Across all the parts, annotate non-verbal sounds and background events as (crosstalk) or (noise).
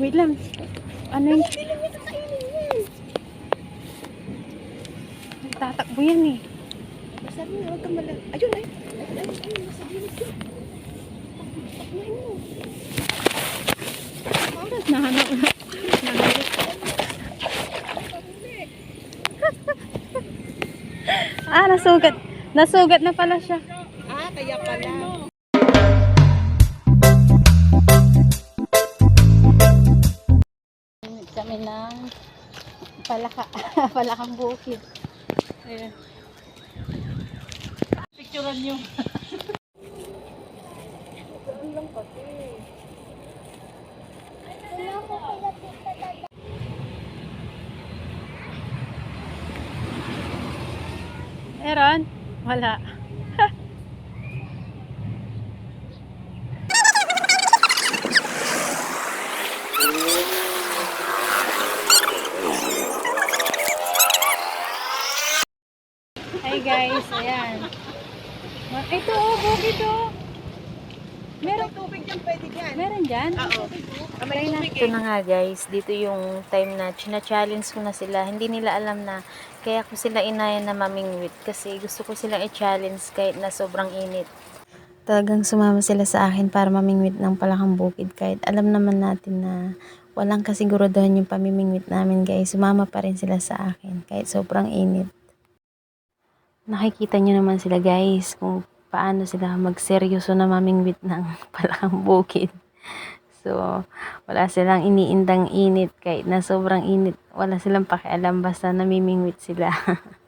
Wait lang. Ano yun? Tatakbo yan eh. Sabi mo, huwag kang malag... Ayun, ay. Ayun, ayun, ayun. Nasa gilid ko. Takbuhin mo. Nahanap na. Nahanap. ah, nasugat. Nasugat na pala siya. Ah, kaya pala. Ng palaka, (laughs) palakang bukid. Ayan. Picturean nyo. Meron? Wala. Hi guys, ayan. Ma- Ito oh, bukid oh. Meron, Tubig dyan, pwede dyan. meron dyan? Oo. Ah, may tubig Ito na nga guys, dito yung time na china-challenge ko na sila. Hindi nila alam na kaya ko sila inaya na mamingwit kasi gusto ko silang i-challenge kahit na sobrang init. Talagang sumama sila sa akin para mamingwit ng palakang bukid kahit alam naman natin na walang kasiguraduhan yung pamimingwit namin guys. Sumama pa rin sila sa akin kahit sobrang init. Nakikita nyo naman sila guys kung paano sila magseryoso na mamingwit ng palakang (laughs) bukid. So, wala silang iniindang init kahit na sobrang init. Wala silang pakialam basta namimingwit sila. (laughs)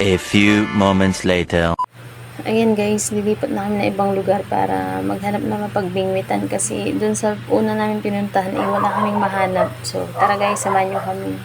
A few moments later. Ayan guys, lilipat na kami na ibang lugar para maghanap na mapagbingwitan kasi dun sa una namin pinuntahan ay wala kaming mahanap. So, tara guys, samahan nyo kami.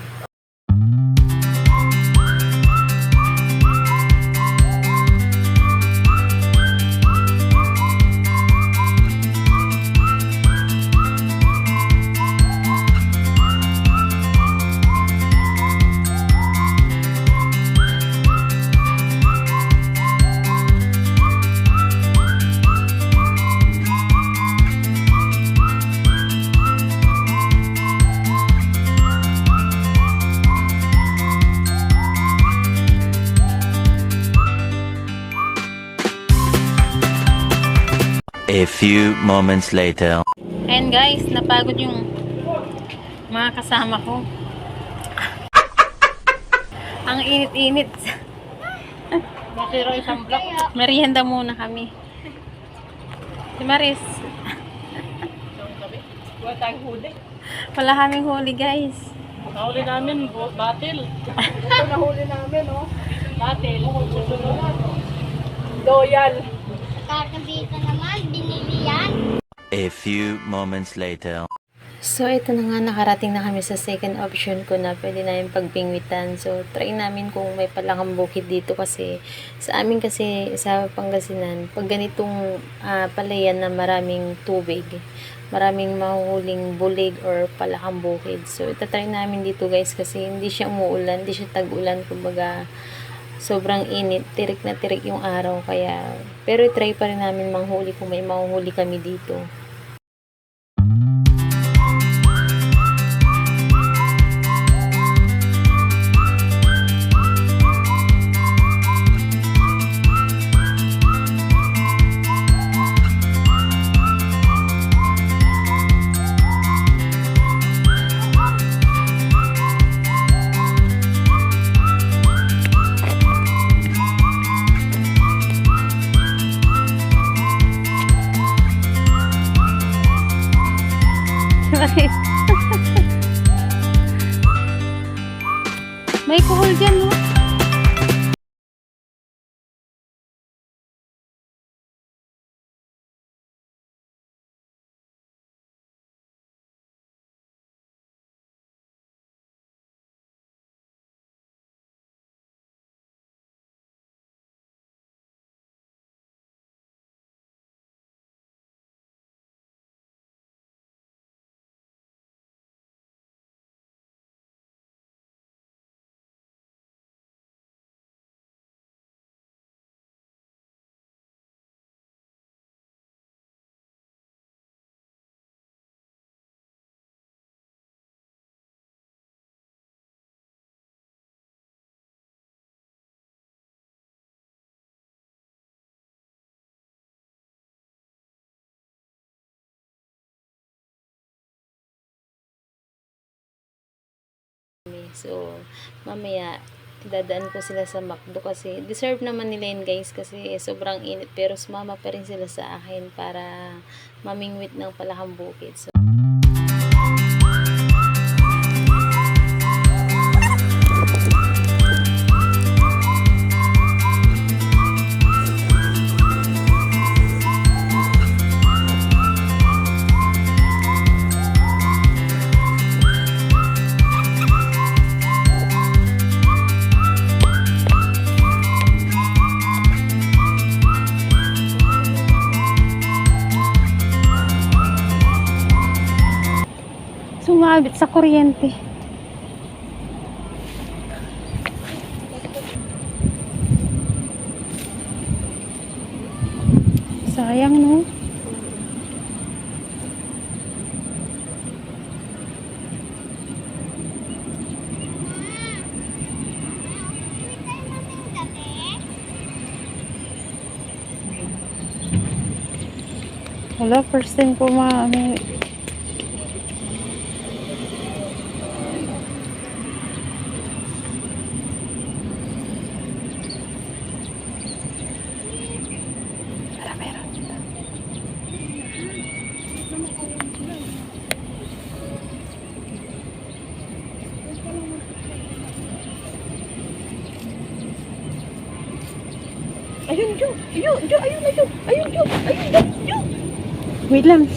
A few moments later. Ayan guys, napagod yung mga kasama ko. Ang init-init. Masiro isang block. Merienda muna kami. Si Maris. Wala tayong huli. Wala kaming huli guys. Nahuli namin, batil. (laughs) Ito nahuli namin, oh. Batil. Loyal. Kakabita naman, yan. A few moments later. So, ito na nga, nakarating na kami sa second option ko na pwede namin pagpingwitan. So, try namin kung may palakang bukid dito kasi sa amin kasi sa Pangasinan, pag ganitong ah, palayan na maraming tubig, maraming mahuhuling bulig or palakang bukid. So, itatry namin dito guys kasi hindi siya umuulan, hindi siya tag-ulan, kumbaga sobrang init, tirik na tirik yung araw kaya pero try pa rin namin manghuli kung may mahuhuli kami dito. May kuhol dyan, So, mamaya, dadaan ko sila sa McDo kasi deserve naman nila yun guys kasi sobrang init pero sumama pa rin sila sa akin para mamingwit ng palakang bukid. So, Sumabit sa kuryente. Sayang no. Wala, first time ko ma Ayun, Jo. Ayun, Jo. Ayun na, Jo. Ayun, Jo. Ayun, Jo. Jo. Wait lang.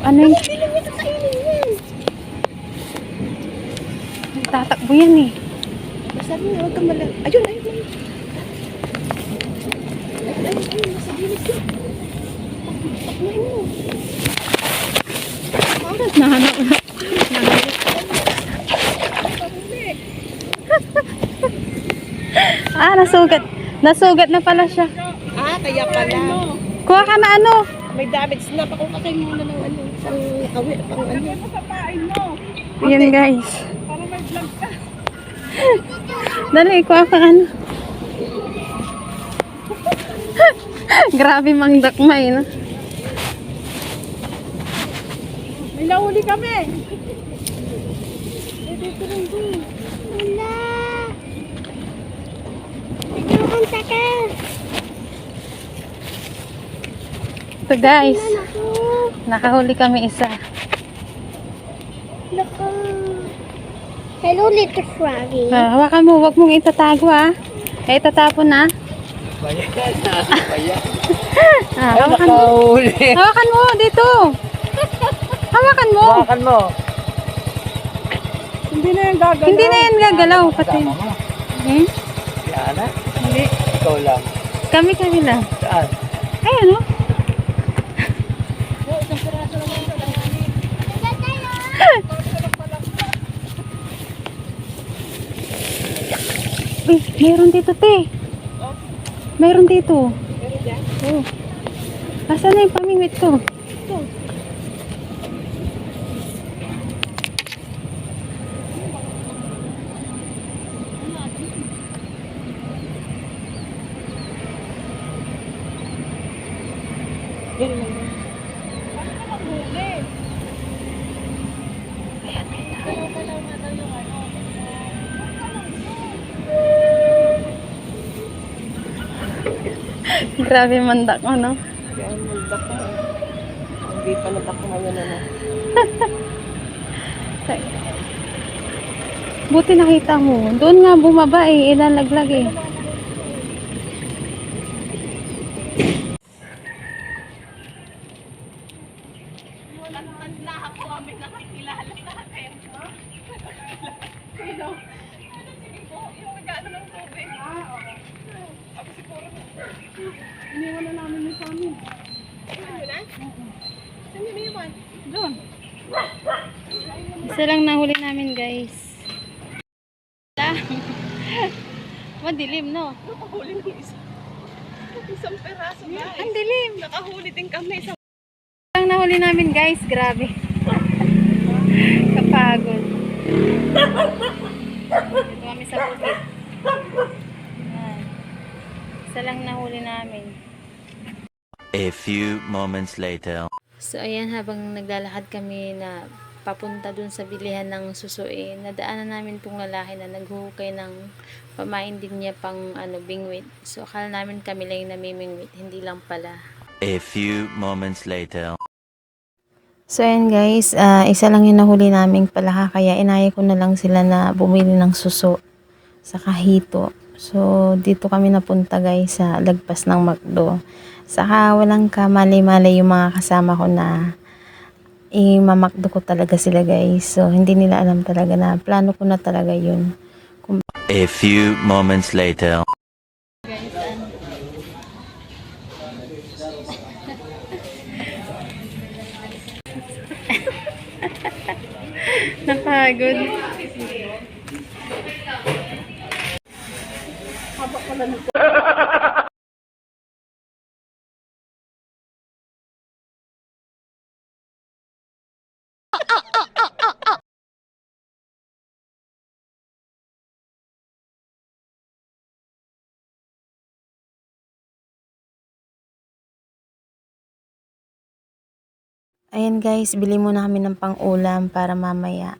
Ano yung Hindi lang ito kainin yan. tatakbo yan eh. Sabi niya, huwag kang malang. Ayun, ayun, ayun. Ayun, ayun, ayun. Nasa gilid, Jo. Takbuhin mo. Nahanap na. ah, nasugat. Nasugat na pala siya. Ah, kaya pala. Kuha ka na ano. May damage snap ako kakay muna ng ano. Pang awi, pang ano. Yan guys. Dali, kuha ka ano. (laughs) Grabe mang dakmay, no? May nahuli kami. Wala. Nagkakanta ka. Ito guys, nakahuli kami isa. Naku. Hello, little froggy. Ah, hawakan mo, wag mong itatago ah. Eh, tatapon na. ah, hawakan mo. Hawakan mo, dito. Hawakan mo. Hawakan mo. Hindi na yung gagawin. Hindi na yan gagalaw, pati. Hmm? Yan na. Hindi. Ikaw lang. Kami kami lang. Saan? Ay, ano? (laughs) Uy, mayroon dito, te. Mayroon dito. Oh. Asan na yung pamingwit ko? Grabe mandak mo, no? Yan, nagdak mo. Hindi pa nadak mo yan, ano. (laughs) Buti nakita mo. Doon nga bumaba eh. Ilalaglag eh. Saan yun iwan? Isa lang nahuli namin, guys. (laughs) Madilim, no? Nakahuli ng isa. Isang peraso, guys. Ang dilim. Nakahuli din kami. Isang Isa lang nahuli namin, guys. Grabe. (laughs) Kapagod. Dito kami sa bukid. Isa lang nahuli namin. A few moments later. So, ayan, habang naglalakad kami na papunta dun sa bilihan ng susuin. Nadaanan namin tong lalaki na naghuhukay ng pamain din niya pang ano, bingwit. So, akala namin kami lang yung namimingwit, hindi lang pala. A few moments later. So, ayan guys, ah, isa lang yung nahuli naming palaka, kaya inaya ko na lang sila na bumili ng suso sa kahito. So, dito kami napunta guys sa lagpas ng McDo. Saka walang kamali-mali yung mga kasama ko na imamakdo ko talaga sila guys. So, hindi nila alam talaga na plano ko na talaga yun. A few moments later. Napagod. Ayan guys, bili muna kami ng pang-ulam para mamaya.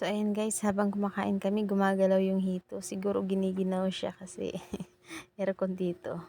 So, ayan guys, habang kumakain kami, gumagalaw yung hito. Siguro giniginaw siya kasi (laughs) aircon dito.